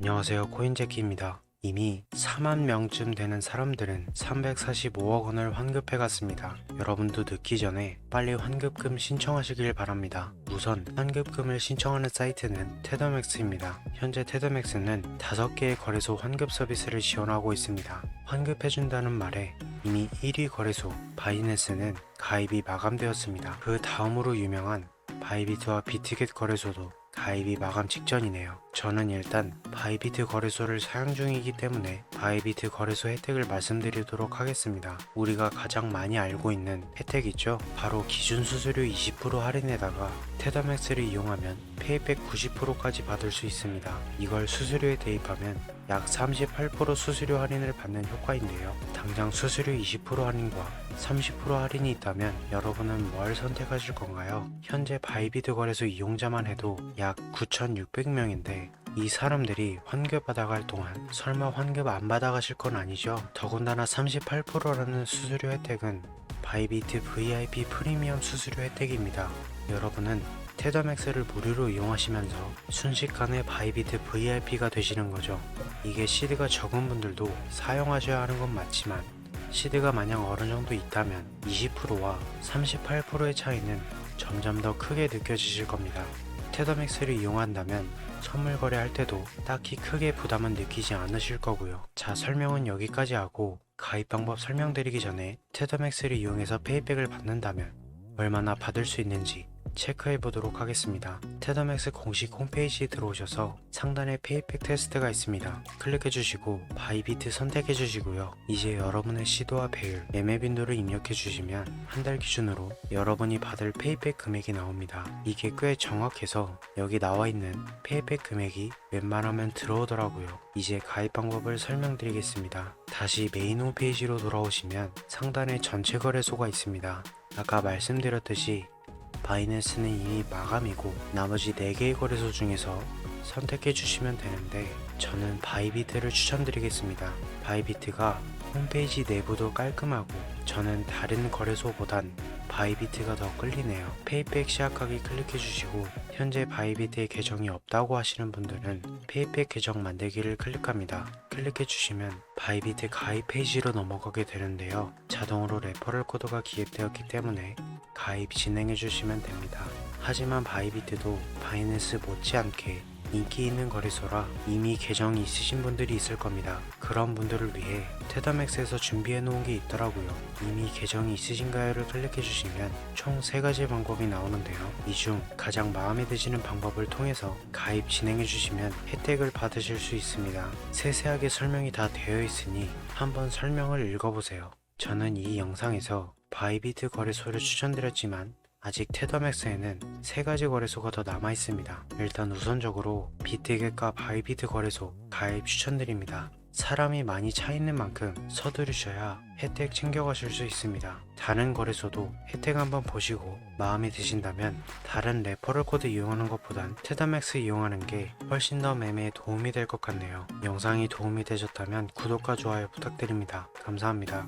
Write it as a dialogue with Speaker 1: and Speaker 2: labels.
Speaker 1: 안녕하세요 코인재키입니다. 이미 4만 명쯤 되는 사람들은 345억 원을 환급해 갔습니다. 여러분도 늦기 전에 빨리 환급금 신청하시길 바랍니다. 우선 환급금을 신청하는 사이트는 테더맥스입니다. 현재 테더맥스는 5개의 거래소 환급 서비스를 지원하고 있습니다. 환급해준다는 말에 이미 1위 거래소 바이낸스는 가입이 마감되었습니다. 그 다음으로 유명한 바이비트와 비티켓 거래소도 가입이 마감 직전이네요. 저는 일단 바이비트 거래소를 사용 중이기 때문에 바이비트 거래소 혜택을 말씀드리도록 하겠습니다. 우리가 가장 많이 알고 있는 혜택 있죠? 바로 기준 수수료 20% 할인에다가 테더맥스를 이용하면 페이백 90%까지 받을 수 있습니다. 이걸 수수료에 대입하면 약 38% 수수료 할인을 받는 효과인데요. 당장 수수료 20% 할인과 30% 할인이 있다면 여러분은 뭘 선택하실 건가요? 현재 바이비트 거래소 이용자만 해도 약 9,600명인데 이 사람들이 환급 받아갈 동안 설마 환급 안 받아가실 건 아니죠? 더군다나 38%라는 수수료 혜택은 바이비트 VIP 프리미엄 수수료 혜택입니다. 여러분은 테더맥스를 무료로 이용하시면서 순식간에 바이비트 VIP가 되시는 거죠. 이게 시드가 적은 분들도 사용하셔야 하는 건 맞지만 시드가 만약 어느 정도 있다면 20%와 38%의 차이는 점점 더 크게 느껴지실 겁니다. 테더맥스를 이용한다면 선물 거래할 때도 딱히 크게 부담은 느끼지 않으실 거고요. 자, 설명은 여기까지 하고 가입 방법 설명드리기 전에 테더맥스를 이용해서 페이백을 받는다면 얼마나 받을 수 있는지 체크해 보도록 하겠습니다. 테더맥스 공식 홈페이지에 들어오셔서 상단에 페이백 테스트가 있습니다. 클릭해 주시고 바이비트 선택해 주시고요. 이제 여러분의 시도와 배율, 매매 빈도를 입력해 주시면 한 달 기준으로 여러분이 받을 페이백 금액이 나옵니다. 이게 꽤 정확해서 여기 나와 있는 페이백 금액이 웬만하면 들어오더라고요. 이제 가입 방법을 설명드리겠습니다. 다시 메인 홈페이지로 돌아오시면 상단에 전체 거래소가 있습니다. 아까 말씀드렸듯이 바이낸스는 이미 마감이고 나머지 4개의 거래소 중에서 선택해 주시면 되는데 저는 바이비트를 추천드리겠습니다. 바이비트가 홈페이지 내부도 깔끔하고 저는 다른 거래소보단 바이비트가 더 끌리네요. 페이백 시작하기 클릭해 주시고 현재 바이비트에 계정이 없다고 하시는 분들은 페이백 계정 만들기를 클릭합니다. 클릭해 주시면 바이비트 가입 페이지로 넘어가게 되는데요. 자동으로 레퍼럴 코드가 기획되었기 때문에 가입 진행해 주시면 됩니다. 하지만 바이비트도 바이낸스 못지않게 인기 있는 거래소라 이미 계정이 있으신 분들이 있을 겁니다. 그런 분들을 위해 테더맥스에서 준비해 놓은 게 있더라고요. 이미 계정이 있으신가요를 클릭해 주시면 총 3가지 방법이 나오는데요. 이 중 가장 마음에 드시는 방법을 통해서 가입 진행해 주시면 혜택을 받으실 수 있습니다. 세세하게 설명이 다 되어 있으니 한번 설명을 읽어보세요. 저는 이 영상에서 바이비트 거래소를 추천드렸지만 아직 테더맥스에는 세 가지 거래소가 더 남아 있습니다. 일단 우선적으로 비트겟과 바이비트 거래소 가입 추천드립니다. 사람이 많이 차 있는 만큼 서두르셔야 혜택 챙겨가실 수 있습니다. 다른 거래소도 혜택 한번 보시고 마음에 드신다면 다른 레퍼럴 코드 이용하는 것보단 테더맥스 이용하는 게 훨씬 더 매매에 도움이 될 것 같네요. 영상이 도움이 되셨다면 구독과 좋아요 부탁드립니다. 감사합니다.